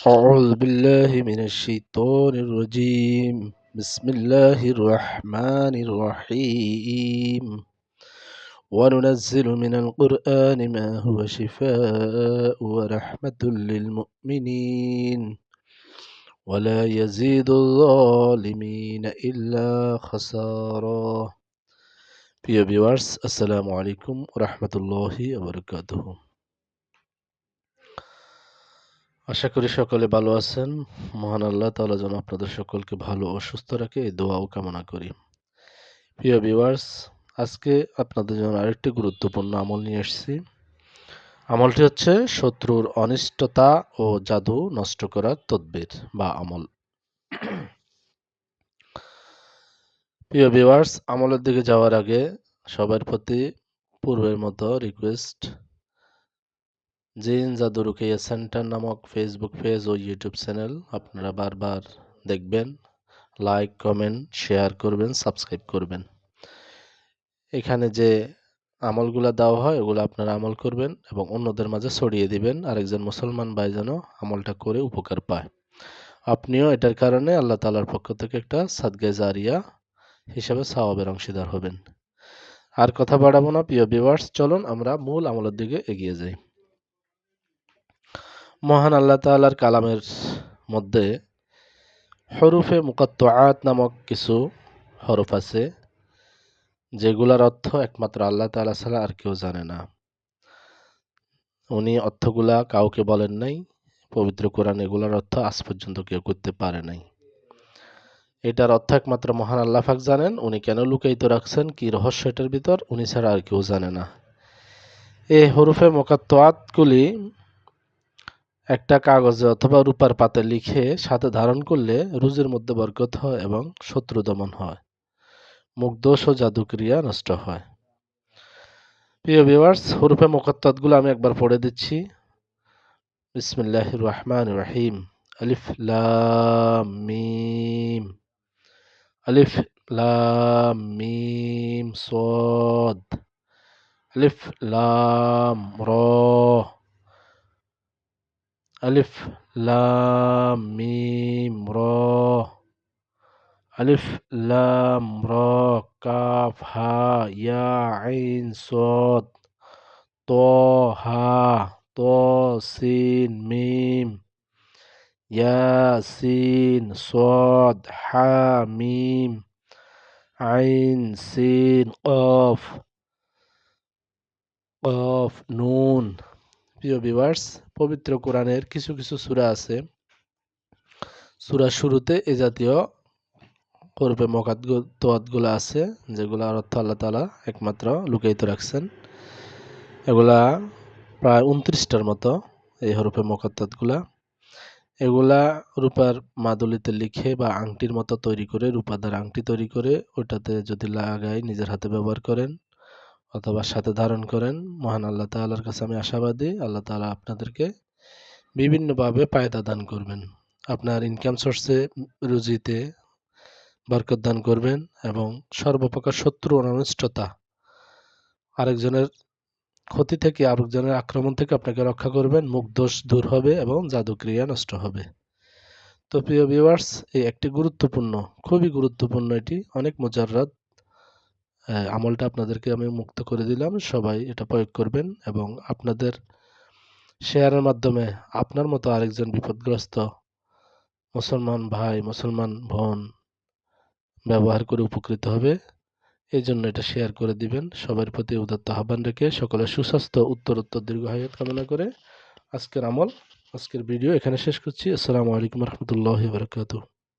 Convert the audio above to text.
أعوذ بالله من الشيطان الرجيم بسم الله الرحمن الرحيم وننزل من القرآن ما هو شفاء ورحمة للمؤمنين ولا يزيد الظالمين إلا خسارا প্রিয় ভিউয়ার্স আসসালামু আলাইকুম রহমতুল্লাহি ওবরকাতুহ আশা করি সকলে ভালো আছেন। মহান আল্লাহ তাআলা যেন আপনাদের সকলকে ভালো ও সুস্থ রাখে, এই দোয়াও কামনা করি। প্রিয় ভিউয়ার্স আজকে আপনাদের জন্য আরেকটি গুরুত্বপূর্ণ আমল নিয়ে এসেছি। আমলটি হচ্ছে শত্রুর অনিষ্টতা ও জাদু নষ্ট করার তদ্বির বা আমল। প্রিয় ভিউয়ার্স আমলের দিকে যাওয়ার আগে সবার প্রতি পূর্বের মতো রিকোয়েস্ট জিন জাদু সেন্টার নামক ফেসবুক পেজ ও ইউটিউব চ্যানেল আপনারা বারবার দেখবেন লাইক কমেন্ট শেয়ার করবেন সাবস্ক্রাইব করবেন। এখানে যে আমলগুলা দেওয়া হয়, ওগুলো আপনারা আমল করবেন এবং অন্যদের মাঝে ছড়িয়ে দিবেন, আরেকজন মুসলমান ভাই যেন আমলটা করে উপকার পায়। আপনিও এটার কারণে আল্লাহ তালার পক্ষ থেকে একটা সাদগে জারিয়া হিসাবে সাওয়াবের অংশীদার হবেন। আর কথা বাড়াবো না, প্রিয় ভিউয়ার্স চলুন আমরা মূল আমলের দিকে এগিয়ে যাই। মহান আল্লাহ তালার কালামের মধ্যে হরুফে মুকাত্তাত নামক কিছু হরফ আছে, যেগুলার অর্থ একমাত্র আল্লাহ তালা ছাড়া আর কেউ জানে না। উনি অর্থগুলা কাউকে বলেন নাই, পবিত্র কোরআন এগুলার অর্থ আজ পর্যন্ত কেউ করতে পারে নাই। এটার অর্থ একমাত্র মহান আল্লাহ ফাক জানেন, উনি কেন লুকায়িত রাখছেন, কি রহস্য এটার ভিতর, উনি ছাড়া আর কেউ জানে না। এই হরুফে মোকাত্তাতগুলি একটা কাগজে অথবা রূপার পাতে লিখে সাথে ধারণ করলে রুজের মধ্যে বরকত হয় এবং শত্রু দমন হয়। মুখদোষ ও জাদুক্রিয়া নষ্ট হয়। প্রিয় ভিউয়ার্স হরুফে মোকাত্তাতগুলো আমি একবার পড়ে দিচ্ছি। বিসমিল্লাহ রহমান রহিম আলিফ লাম মিম। আলিফ লাম মিম সদ। আলিফ লাম র। আলিফ লাম মিম র আলিফ লাম র কাফ হা ইয়া আইন সদ ত হা ত সিন মিম ইয়াসিন সদ হা মিম আইন সিন কফ কফ নুন প্রিয় বিভার্স পবিত্র কোরআনের কিছু কিছু সূরা আছে। সূরা শুরুতে এ জাতীয় করবে মকাতগুলো আছে, যেগুলো অর্থ আল্লাহ তালা একমাত্র লুকায়িত রাখছেন। এগুলা প্রায় উনত্রিশটার মতো এই হরফে মকাত্তাতগুলা এগুলা রূপার মাদুলিতে লিখে বা আংটির মতো তৈরি করে রূপাদার আংটি তৈরি করে, ওটাতে যদি লাগাই, নিজের হাতে ব্যবহার করেন অথবা সাথে ধারণ করেন, মহান আল্লাহ তাল্লার কাছে আমি আশাবাদী। আল্লাহ তালা আপনাদেরকে বিভিন্নভাবে পায়দা দান করবেন। আপনার ইনকাম সোর্সে রুজিতে বরকত দান করবেন এবং সর্বপ্রকার শত্রু অনিষ্টতা, আরেকজনের ক্ষতি থেকে, আরেকজনের আক্রমণ থেকে আপনাকে রক্ষা করবেন। মুখ দোষ দূর হবে এবং জাদুক্রিয়া নষ্ট হবে। তো প্রিয় ভিউয়ার্স এই একটি গুরুত্বপূর্ণ, খুবই গুরুত্বপূর্ণ এটি, অনেক মোজাররাত আমলটা আপনাদেরকে আমি মুক্ত করে দিলাম। সবাই এটা প্রয়োগ করবেন এবং আপনাদের শেয়ারের মাধ্যমে আপনার মতো আরেকজন বিপদগ্রস্ত মুসলমান ভাই, মুসলমান বোন ব্যবহার করে উপকৃত হবে। এই জন্য এটা শেয়ার করে দিবেন। সবার প্রতি উদাত্ত আহ্বান রেখে সকলের সুস্বাস্থ্য উত্তরোত্তর উত্তর দীর্ঘ হায়াত কামনা করে আজকের আমল, আজকের ভিডিও এখানে শেষ করছি। আসসালামু আলাইকুম রহমতুল্লাহ বারকাতুহ।